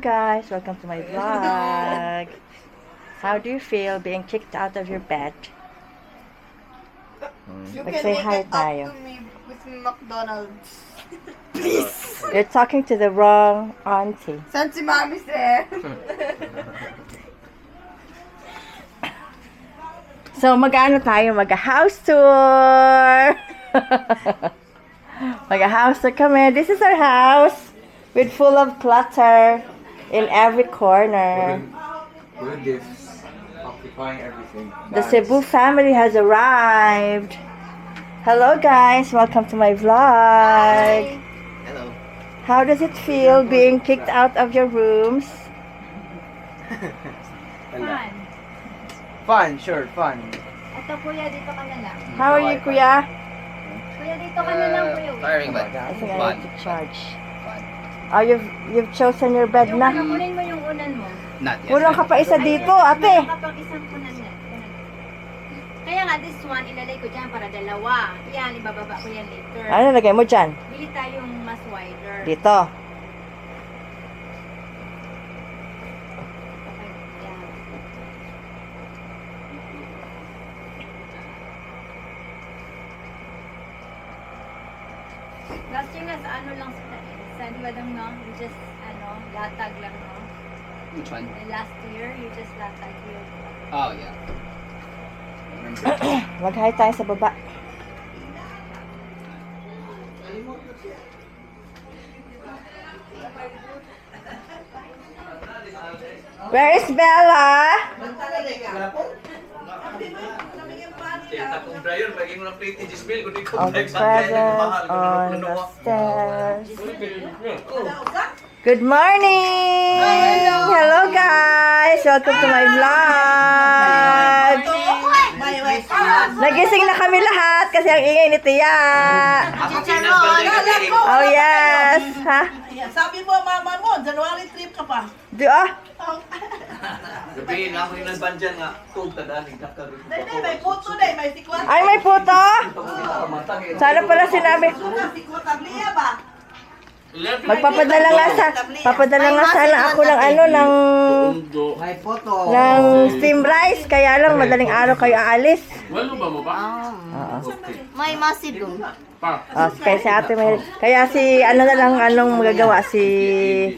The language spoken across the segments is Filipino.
guys, welcome to my vlog. How do you feel being kicked out of your bed? Hmm. You Like-say can hi make it tayo. up to me with McDonald's. Please! You're talking to the wrong auntie. Saan si Mami, sir? So, mag-ano tayo? Mag-house tour! Mag-house tour kami. This is our house with full of clutter in every corner. With occupying everything. The Cebu family has arrived. Hello guys, welcome to my vlog. Hello. How does it feel being kicked out of your rooms? Fun. Fun, sure, fun. Ito kuya, dito ka na lang. How are you, kuya? Kuya, dito ka na lang kuya. Uh, tiring ba? I think I need to charge. Oh, you've you've chosen your bed Yung na. ano, kunin mo yung unan mo. Not yet. Kulang ka pa isa dito, ate. Meron ka pang isang unan na. Kaya nga, this one, ilalay ko dyan para dalawa. Yan, ibababa ko yan later. Ano lagay mo dyan? Bili tayong mas wider. Dito. Last year nga sa ano lang sa sa di ba lang no? You just ano, latag lang no? Which one? Last year, you just latag yun. Oh, yeah. Mag-hi tayo sa baba. Where is Bella? The presents on the stairs. Good morning! Hello guys! Welcome to my vlog! Nagising na kami lahat kasi ang ingay ni Tia. Oh yes! Ha? Sabi mo, mama mo, January trip ka pa. Di ah? Gabi na ako yung nagbandyan nga. Tug, tadaan, nagdakar. Dahil may puto dahil may sikwat. Ay, may puto! Sana pala sinabi. Suka, sikwat, tabliya ba? Magpapadala nga sa papadala nga sana ako ng ano ng May puto. ng steam rice kaya lang madaling araw kayo aalis. Walo ba mo ba? Oo. May masi doon. Pa. Oh, kaya si ate may kaya si ano na lang anong magagawa si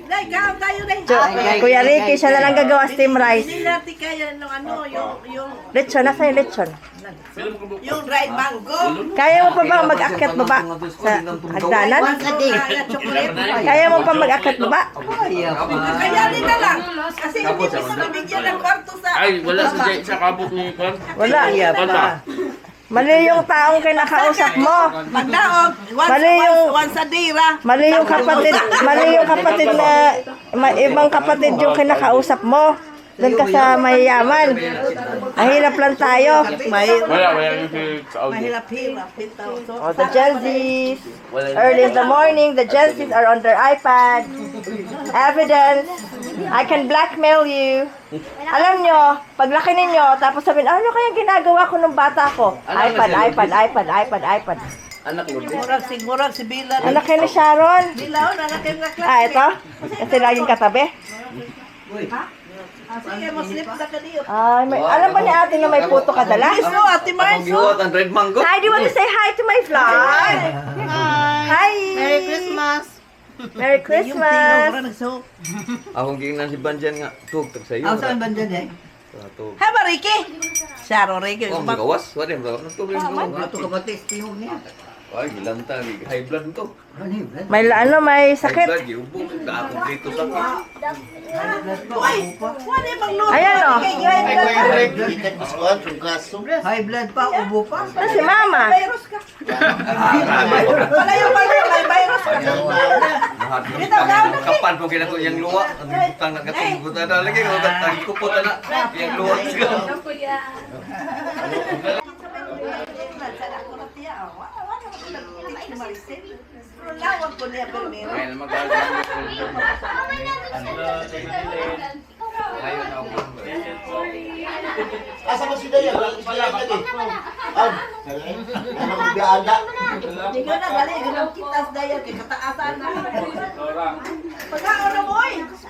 Dahil, ikaw tayo dahil. Jo, Kuya Ricky siya na lang gagawa steam rice. Hindi natin kaya ng ano, yung, yung, Lechon, nasa yung lechon? Ba? yung dried mango. Kaya mo pa bang mag-akyat baba sa hagdanan? Kaya mo pa mag-akyat baba? Kaya din na lang. Kasi hindi mo sa nabigyan ng kwarto sa... Ay, wala sa Jay sa kabok ni Kwan. Wala. Mali yung taong kinakausap mo. Magdaog. Once, Mali yung- once, once a day, ra. Mali yung kapatid, mali yung kapatid na ibang kapatid yung kinakausap mo. Doon ka sa mayayaman. Ang hirap lang tayo. May, Wala, wala yung si mahirap-hirap. So, Oh, the Gen Zs. Early in the morning, the Gen Zs are on their iPad. Evidence. I can blackmail you. Alam nyo, paglaki ninyo, tapos sabihin, ano kaya ginagawa ko nung bata ko? iPad, iPad, iPad, iPad, iPad. Anak mo. Murag, sigurag si Bila. Anak kayo ni Sharon. Bila, anak kayo na Ah, ito? Kasi laging katabi. Sa kaniyo. Ay, may, alam ba ni ate na may puto ka dala? Miso, ate Akong Marso. giwat ang red mango. Hi, do you want to say hi to my vlog? Hi! Merry Christmas. Merry Christmas! Akong gingnan si bandyan nga. Tug, tag sa'yo. Ang saan ba dyan eh? Hay ba, Ricky? Sharo, Ricky. Oh, magawas. Wala yung magawas. Nagtubig mo. Ito ka ba testihog niya? Ay, gilanta. High blood to. May la- ano, may High sakit. blood, giubog. Kaakong dito sa yung magluto. Ayan o. High blood pa, ubo pa. Ano si mama? May virus ka. Kapan ko kinako yung luwa. Ang butang na katong buta na lagi. Ang kupot na. Yung luwa. Lawag ko niya, pero Ay, magagamit ko. Ngayon ako. Asa mo si Daya? Wala si Daya lagi. Ah, ano ko biada? Hindi ko na gali, ganun kitas daya, kay kataasan na. Pagkaon na mo.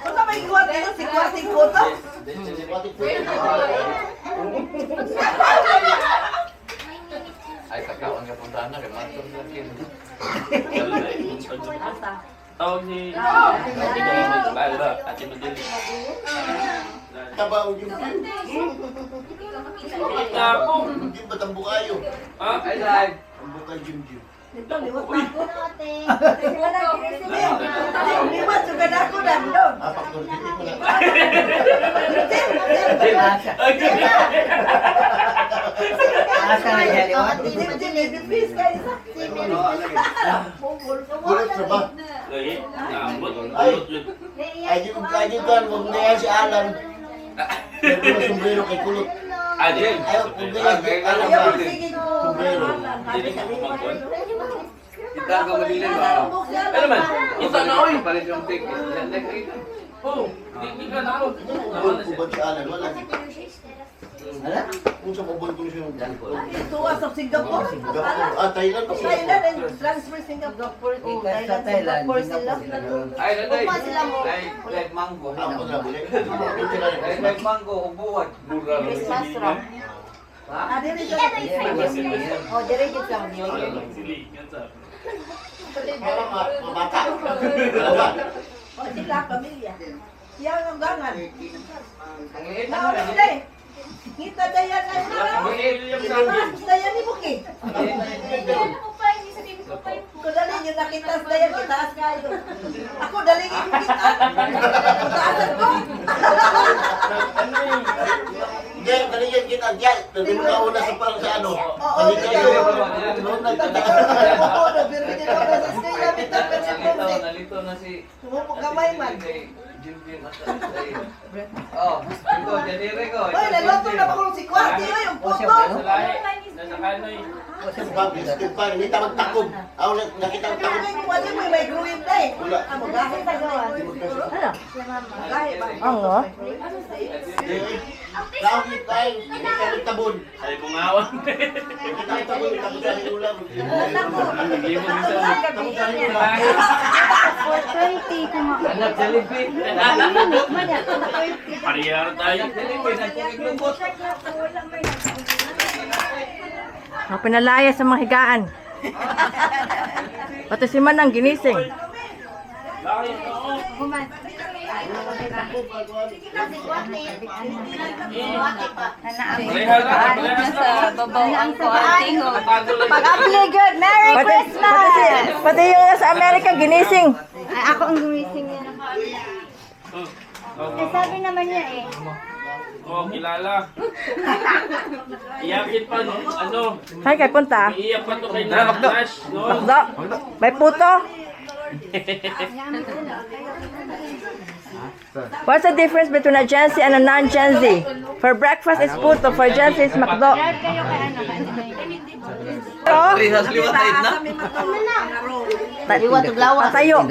Kung sa may automatic po ito. Ay, kakaon ka punta na. Kaya matong na kin. Tawag si... Ate Madili. Lala, Ate Madili. Tabaw yung Ako. Jim ba't ang bukayo? Ha? Ay, live. Ang bukay Jim Jim. Liwat juga na ako dandong. Apak doon, hindi ko na. Jim, Jim, ibibis ka isa. Kulit sa ba? Lagi. Naambot. Kulot yun. Ay, Jim, ay, Jim, kan, huwag na yan si Alan. Sabi na sombrero kay kulot. Ah, di. Na. Ayaw, ba? ko. Hindi ko kumagwan. Kita ka madilin ba? Ano man? Ito na, oy. Palit yung next week. Oh, di di ka na ako. Bul ko ba si Alan? Wala. Kung sa mabul ko siya. Tuwa sa Singapore. Singapore. Ah, Thailand pa siya. Thailand and transfer Singapore. Oh, Thailand, Singapore sila. Ay, nanay. Upa sila mo. Ay, like mango. Ako na. Ay, like mango. Ubuwan. Mura lang. Christmas. Ah. Oh, dire sa... Ma- mabata. O, sila, pamilya. Yan ang gangan. Ang liit na Naon sila eh. Kita dayan na sila. William Sabi. Mas dayan ni Buki. Kung dali nyo nakita sa dayan, kitaas kayo. Ako, dali nyo kita. Kitaasan ko. Hindi, kanina kita. Diyan, hindi mo kauna sa parang sa ano. Kanina yun. Noon. Oo, ako sa skay namin. Yung Nalito, na si... Sumupok kamay man. Jim at ay. Oh, ito, janire ko. Hoy, nagluto na ba kung si? Hoy, yung puto. Sa lahi. Nasa kanoy. Steve pa, hindi tawag takog. Ako na- nakita ang yung Kwati mo, may microwave na eh. Wala. Ah, magahin na gawa. Ano? Magahin ba? Ano? Nakakit tayo, hindi kami tabon. Ay, bungawan. Hindi tayo tabon, tapos sa ulam. Hindi mo bisa. Anak Jollibee. Pariyar tayo. Mga pinalaya sa mga higaan. Pati si Manang ginising. Bakit? Oo. Parehas na. Parehas na. Natago lang. Pag-apply good! Merry pati, Christmas! Pati, yung nasa Amerika ginising. Ay, ako ang gumising niya. Okay. Sabi naman niya eh. Oh, kilala. Iyakin pa, no? ano? Saan kayo punta? Iiyak pa to kay Nash, no? Makdo? May puto? What's the difference between a Gen Z and a non-Gen Z? For breakfast is puto, for Gen Z is. Oh, liwat Patayo.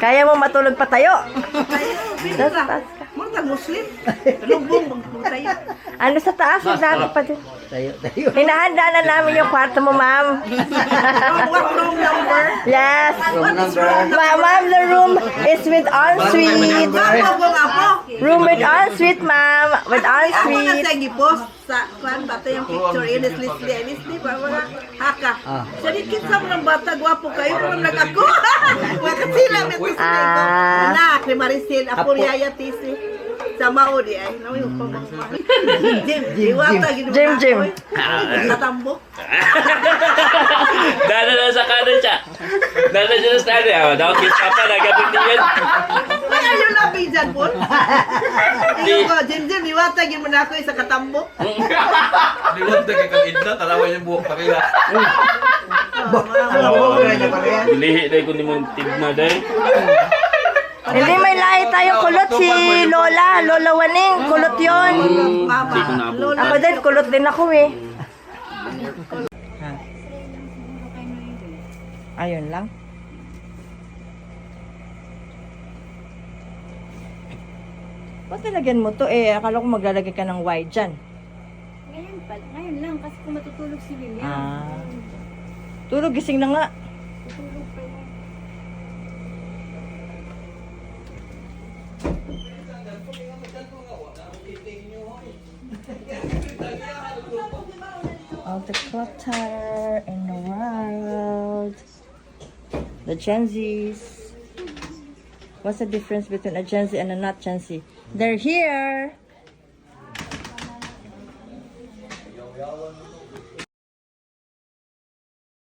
Kaya mo matulog patayo. Tas. Mga Muslim. Lubong, magputayo. Ano sa taas? Huwag natin pa din. Hinahanda na namin yung kwarto mo, ma'am. What room number? Yes. Ma ma'am, the room is with ensuite. Apo ko nga po. Room with ensuite, ma'am. With Ako na ensuite. sa gipost sa kwan bata yung picture Ines Leslie Ines di ba mga haka. Sa dikit sa mga bata gwapo kayo kung nag ako. Wala sila met ko Ah. Anak ni Maricel Apuriaya Tisi. Sa Maudi ay nawi ko pa mga. Jim, iwata gid Jim, Jim. Sa tambok. Dada na sa kanan siya. Dada siya sa kanan. Ah, daw kita pa na gabing niyan. Ay ayo na pizza po. Iyo ko Jim Jim iwata gid mo na ako sa katambok. Liwat na kay kang idna. Tarawa yung buhok pa kila. Lihi na ko ni mong tigna dahil. Hindi may lahi tayong kulot si Lola. Lola Waning, kulot yon. Hindi ko. Lola. Ako din, kulot din ako eh. Ayun lang. Ba't nilagyan mo to eh? Akala ko maglalagay ka ng Y dyan. Ngayon pa, ngayon lang kasi kung matutulog si William. Ah. Tulog, gising na nga. Tutulog pa All the clutter in the world. The Gen Zs. What's the difference between a Gen Z and a not Gen Z? They're here.